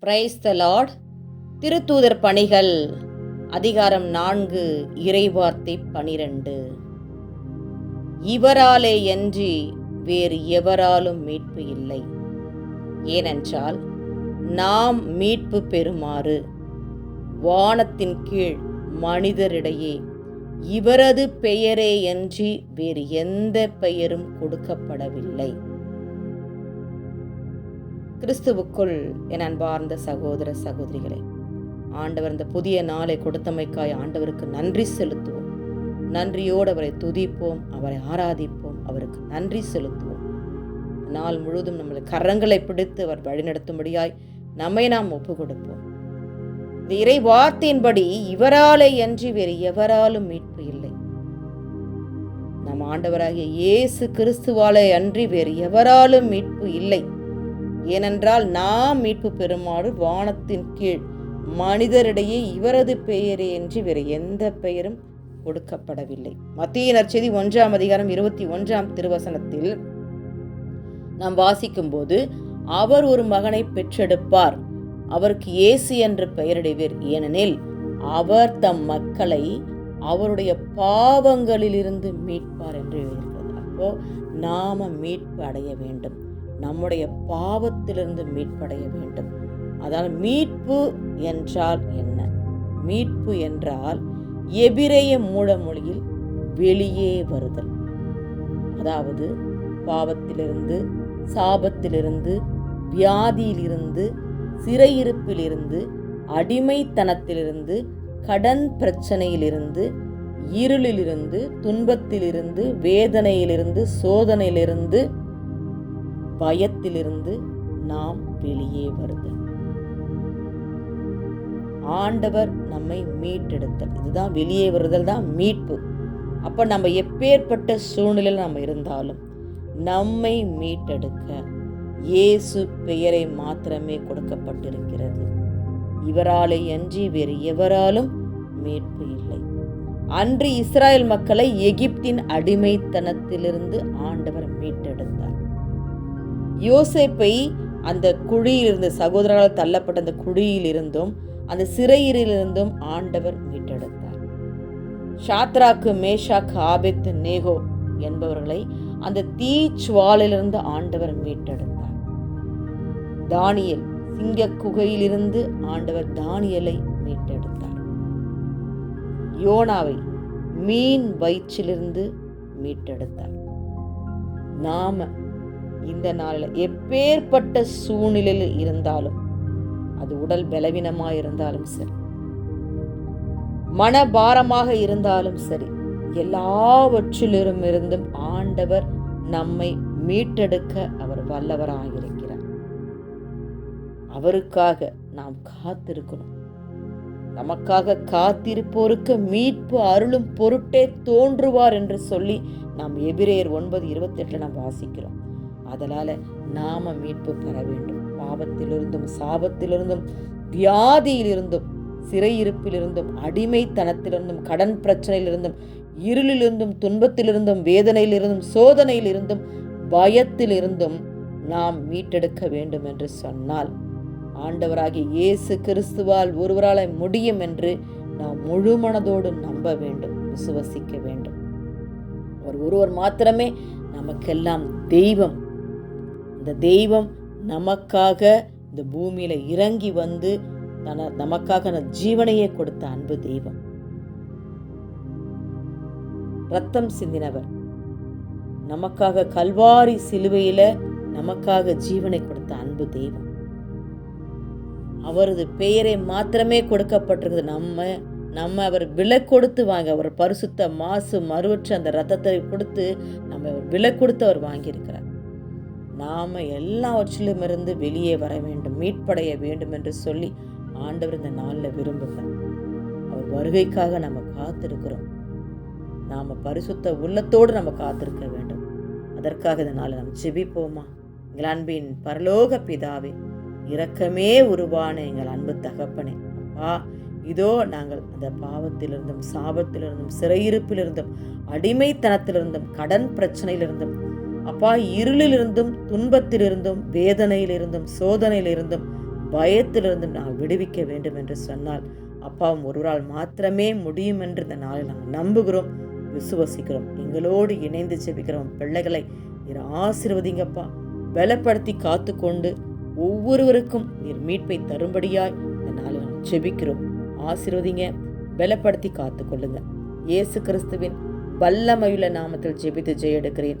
Praise the Lord திருத்தூதர் பணிகள். அதிகாரம் நான்கு இறைவார்த்தை பனிரெண்டு. இவராலே அன்றி வேறு எவராலும் மீட்பு இல்லை. ஏனென்றால் நாம் மீட்பு பெறுமாறு வானத்தின் கீழ் மனிதரிடையே இவரது பெயரே அன்றி வேறு எந்த பெயரும் கொடுக்கப்படவில்லை. கிறிஸ்துவுக்குள் என் அன்பார்ந்த சகோதர சகோதரிகளே ஆண்டவர் இந்த புதிய நாளை கொடுத்தமைக்காய் ஆண்டவருக்கு நன்றி செலுத்துவோம். நன்றியோடு அவரை துதிப்போம் அவரை ஆராதிப்போம் அவருக்கு நன்றி செலுத்துவோம். நாள் முழுவதும் நம்மளை கரங்களை பிடித்து அவர் வழிநடத்தும்படியாய் நம்மை நாம் ஒப்பு கொடுப்போம் இந்த இறை வார்த்தையின்படி இவராலே அன்றி வேறு எவராலும் மீட்பு இல்லை. நம் ஆண்டவராகிய இயேசு கிறிஸ்துவாலே அன்றி வேறு எவராலும் மீட்பு இல்லை. ஏனென்றால் நாம் மீட்பு பெறுமாறு வானத்தின் கீழ் மனிதரிடையே இவரது பெயரே என்று வேறு எந்த பெயரும் கொடுக்கப்படவில்லை. மத்திய நற்செய்தி ஒன்றாம் அதிகாரம் இருபத்தி ஒன்றாம் திருவசனத்தில் நாம் வாசிக்கும் போது அவர் ஒரு மகனை பெற்றெடுப்பார் அவருக்கு இயேசு என்று பெயரிடுவீர். ஏனெனில் அவர் தம் மக்களை அவருடைய பாவங்களிலிருந்து மீட்பார் என்று எழுதியிருக்கிறது. அப்போ நாம மீட்பு அடைய வேண்டும். நம்முடைய பாவத்திலிருந்து மீட்படைய வேண்டும். அதால் மீட்பு என்றால் என்ன? மீட்பு என்றால் எபிரேய மூலமொழியில் வெளியே வருதல். அதாவது பாவத்திலிருந்து சாபத்திலிருந்து வியாதியிலிருந்து சிறையிருப்பிலிருந்து அடிமைத்தனத்திலிருந்து கடன் பிரச்சனையிலிருந்து இருளிலிருந்து துன்பத்திலிருந்து வேதனையிலிருந்து சோதனையிலிருந்து பயத்திலிருந்து நாம் வெளியே வருதல். ஆண்டவர் நம்மை மீட்டெடுத்தல். இதுதான் வெளியே வருதல் தான் மீட்பு. அப்போ நம்ம எப்பேற்பட்ட சூழ்நிலையில் நம்ம இருந்தாலும் நம்மை மீட்டெடுக்க இயேசு பெயரை மாத்திரமே கொடுக்கப்பட்டிருக்கிறது. இவராலே அன்றி வேறு எவராலும் மீட்பு இல்லை. அன்று இஸ்ராயல் மக்களை எகிப்தின் அடிமைத்தனத்திலிருந்து ஆண்டவர் யோசேப்பை அந்த குழியிலிருந்து சகோதரர்களால் தள்ளப்பட்ட அந்த குழியிலிருந்தும் அந்த சிறையிலிருந்தும் ஆண்டவர் மீட்டெடுத்தார். ஷாத்ராக்கு மேஷாக் ஆபெத் நேகோ என்பவர்களை அந்த தீச்சுவாலிலிருந்து ஆண்டவர் மீட்டெடுத்தார். தானியல் சிங்க குகையிலிருந்து ஆண்டவர் தானியலை மீட்டெடுத்தார். யோனாவை மீன் வயிற்றிலிருந்து மீட்டெடுத்தார். நாம இந்த நாளில் எப்பேற்பட்ட சூழ்நிலையில் இருந்தாலும் அது உடல் பலவீனமாக இருந்தாலும் சரி மனபாரமாக இருந்தாலும் சரி எல்லாவற்றிலிரும் இருந்தும் ஆண்டவர் நம்மை மீட்டெடுக்க அவர் வல்லவராயிருக்கிறார். அவருக்காக நாம் காத்திருக்கணும். நமக்காக காத்திருப்போருக்கு மீட்பு அருளும் பொருட்டே தோன்றுவார் என்று சொல்லி நாம் எபிரேயர் ஒன்பது இருபத்தி நாம் வாசிக்கிறோம். அதனால நாம மீட்பு பெற வேண்டும். பாவத்திலிருந்தும் சாபத்திலிருந்தும் வியாதியிலிருந்தும் சிறையிருப்பிலிருந்தும் அடிமைத்தனத்திலிருந்தும் கடன் பிரச்சனையிலிருந்தும் இருளிலிருந்தும் துன்பத்திலிருந்தும் வேதனையிலிருந்தும் சோதனையிலிருந்தும் பயத்திலிருந்தும் நாம் மீட்டெடுக்க வேண்டும் என்று சொன்னால் ஆண்டவராகிய இயேசு கிறிஸ்துவால் ஒருவரால் முடியும் என்று நாம் முழு மனதோடு நம்ப வேண்டும் விசுவசிக்க வேண்டும். அவர் ஒருவர் மாத்திரமே நமக்கெல்லாம் தெய்வம் இந்த தெய்வம் நமக்காக இந்த பூமியில் இறங்கி வந்து தன நமக்காக ஜீவனையே கொடுத்த அன்பு தெய்வம். ரத்தம் சிந்தினவர். நமக்காக கல்வாரி சிலுவையில் நமக்காக ஜீவனை கொடுத்த அன்பு தெய்வம். அவரது பெயரை மாத்திரமே கொடுக்கப்பட்டிருக்குது. நம்ம நம்ம அவர் விலை கொடுத்து வாங்க அவர் பரிசுத்த மாசு மறுவற்ற அந்த ரத்தத்தை கொடுத்து நம்ம அவர் விலை கொடுத்து அவர் வாங்கியிருக்கிறார். நாம் எல்லாவற்றிலும் இருந்து வெளியே வர வேண்டும் மீட்படைய வேண்டும் என்று சொல்லி ஆண்டவர் இந்த நாளில் விரும்புகிறார். அவர் வருகைக்காக நம்ம காத்திருக்கிறோம். நாம் பரிசுத்த உள்ளத்தோடு நம்ம காத்திருக்க வேண்டும். அதற்காக இந்த நாளில் நம்ம ஜெபிப்போமா? எங்கள் அன்பின் பரலோக பிதாவே இரக்கமே உருவான எங்கள் அன்பு தகப்பனே. அப்பா இதோ நாங்கள் அந்த பாவத்திலிருந்தும் சாபத்திலிருந்தும் சிறையிருப்பிலிருந்தும் அடிமைத்தனத்திலிருந்தும் கடன் பிரச்சனையிலிருந்தும் அப்பா இருளிலிருந்தும் துன்பத்திலிருந்தும் வேதனையிலிருந்தும் சோதனையிலிருந்தும் பயத்திலிருந்தும் நான் விடுவிக்க வேண்டும் என்று சொன்னால் அப்பாவும் ஒருவரால் மாத்திரமே முடியும் என்று இந்த நாளில் நாங்கள் நம்புகிறோம் விசுவசிக்கிறோம். எங்களோடு இணைந்து ஜெபிக்கிறோம். பிள்ளைகளை நீர் ஆசிர்வதிங்கப்பா. பலப்படுத்தி காத்து கொண்டு ஒவ்வொருவருக்கும் நீர் மீட்பை தரும்படியாய் இந்த நாளில் நாங்கள் ஜெபிக்கிறோம். ஆசிர்வதிங்க பலப்படுத்தி காத்து கொள்ளுங்க இயேசு கிறிஸ்துவின் வல்லமையுள்ள நாமத்தில் ஜெபித்து ஜெய எடுக்கிறேன்